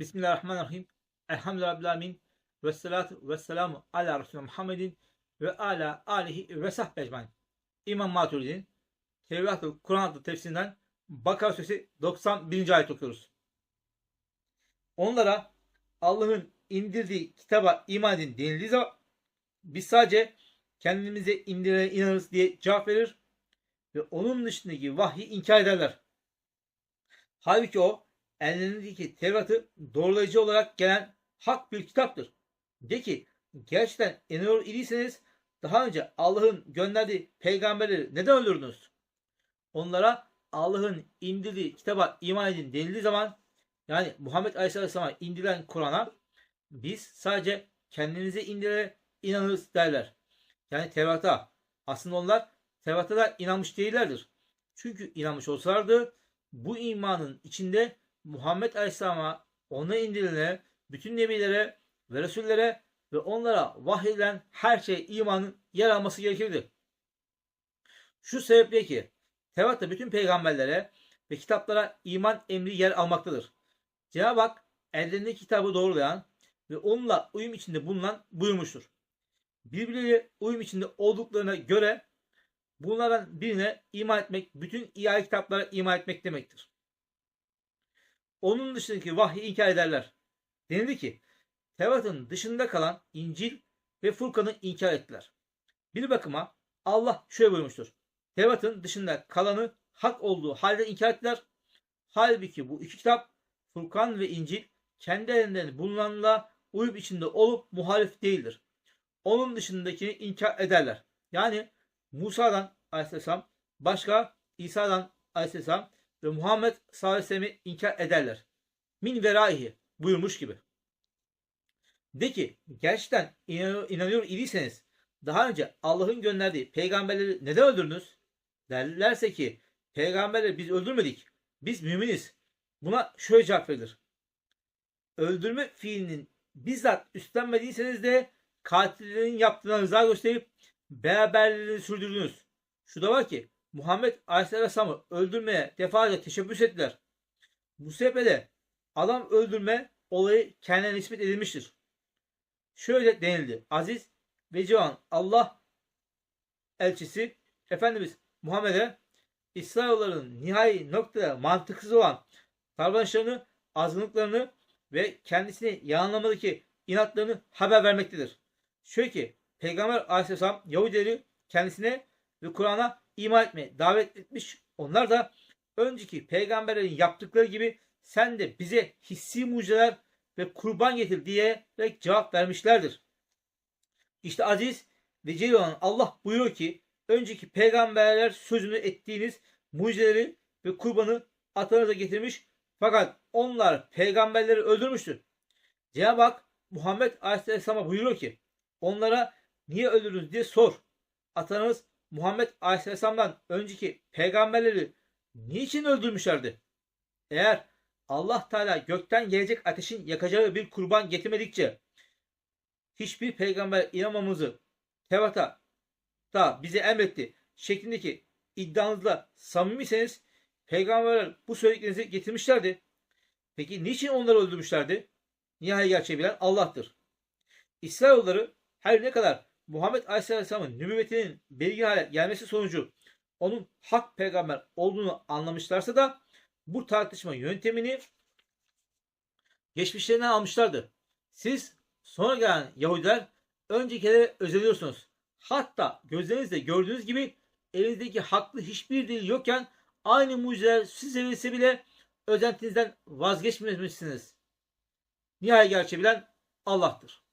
Bismillahirrahmanirrahim. Elhamdülillahi Rabbil Alemin. Ve salatu ve selamu ala Resulü Muhammedin ve ala alihi ve sahbe ecmain. İmam Maturidi'nin Tevrat'ı Kur'an adlı tefsirinden Bakara Suresi 91. ayet okuyoruz. Onlara Allah'ın indirdiği kitaba iman edin denildiği zaman biz sadece kendimize indirene inanırız diye cevap verir ve onun dışındaki vahyi inkar ederler. Halbuki o ellerindeki Tevrat'ı doğrulayıcı olarak gelen hak bir kitaptır. De ki gerçekten inanıyor idiyseniz daha önce Allah'ın gönderdiği peygamberleri neden öldürdünüz? Onlara Allah'ın indirdiği kitaba iman edin denildiği zaman yani Muhammed Aleyhisselam'a indirilen Kur'an'a biz sadece kendimize indirene inanırız derler. Yani Tevrat'a. Aslında onlar Tevrat'a da inanmış değillerdir. Çünkü inanmış olsalardı bu imanın içinde Muhammed Aleyhisselam'a ona indirilene, bütün nebilere ve Resullere ve onlara vahyedilen her şeye imanın yer alması gerekirdi. Şu sebeple ki Tevrat'ta bütün peygamberlere ve kitaplara iman emri yer almaktadır. Cenab-ı Hak ellerindeki kitabı doğrulayan ve onunla uyum içinde bulunan buyurmuştur. Birbirleriyle uyum içinde olduklarına göre bunlardan birine iman etmek bütün ilahi kitaplara iman etmek demektir. Onun dışındaki vahyi inkar ederler. Denildi ki Tevrat'ın dışında kalan İncil ve Furkan'ı inkar ettiler. Bir bakıma Allah şöyle buyurmuştur. Tevrat'ın dışında kalanı hak olduğu halde inkar ettiler. Halbuki bu iki kitap Furkan ve İncil kendi elinden bulunanla uyup içinde olup muhalif değildir. Onun dışındakini inkar ederler. Yani Musa'dan aleyhisselam başka İsa'dan aleyhisselam ve Muhammed sallallahu aleyhi ve sellem'i inkar ederler. Min veraihi buyurmuş gibi. De ki gerçekten inanıyor, inanıyor idiyseniz daha önce Allah'ın gönderdiği peygamberleri neden öldürdünüz? Derlerse ki peygamberleri biz öldürmedik. Biz müminiz. Buna şöyle cevap verilir. Öldürme fiilinin bizzat üstlenmediyseniz de katillerin yaptığına rıza gösterip beraberliğini sürdürdünüz. Şu da var ki Muhammed Aleyhisselam'ı öldürmeye defalarca teşebbüs ettiler. Bu adam öldürme olayı kendine nispet edilmiştir. Şöyle denildi. Aziz ve Civan Allah elçisi Efendimiz Muhammed'e İsrailoğullarının nihai noktada mantıksız olan davranışlarını, azgınlıklarını ve kendisini yalanlamadaki inatlarını haber vermektedir. Şöyle ki Peygamber Aleyhisselam Yahudileri kendisine ve Kur'an'a iman etmeye davet etmiş. Onlar da önceki peygamberlerin yaptıkları gibi sen de bize hissi mucizeler ve kurban getir diyerek cevap vermişlerdir. İşte aziz ve celil olan Allah buyuruyor ki önceki peygamberler sözünü ettiğiniz mucizeleri ve kurbanı atanıza getirmiş fakat onlar peygamberleri öldürmüştür. Cenab-ı Hak Muhammed Aleyhisselam'a buyuruyor ki onlara niye öldürdünüz diye sor. Atanız Muhammed Aleyhisselam'dan önceki peygamberleri niçin öldürmüşlerdi? Eğer Allah Teala gökten gelecek ateşin yakacağı bir kurban getirmedikçe hiçbir peygamber inanmamızı Tevrat'a da bize emretti şeklindeki iddianızla samimiyseniz peygamberler bu söylediklerinizi getirmişlerdi. Peki niçin onları öldürmüşlerdi? Nihai gerçeği bilen Allah'tır. İsrailoğulları her ne kadar Muhammed Aleyhisselam'ın nübüvvetinin belirgin hale gelmesi sonucu onun hak peygamber olduğunu anlamışlarsa da bu tartışma yöntemini geçmişlerinden almışlardı. Siz sonra gelen Yahudiler öncekilere özeniyorsunuz. Hatta gözlerinizle gördüğünüz gibi elinizdeki haklı hiçbir dil yokken aynı mucizeler size verilse bile özentinizden vazgeçmemişsiniz. Nihai gerçeği bilen Allah'tır.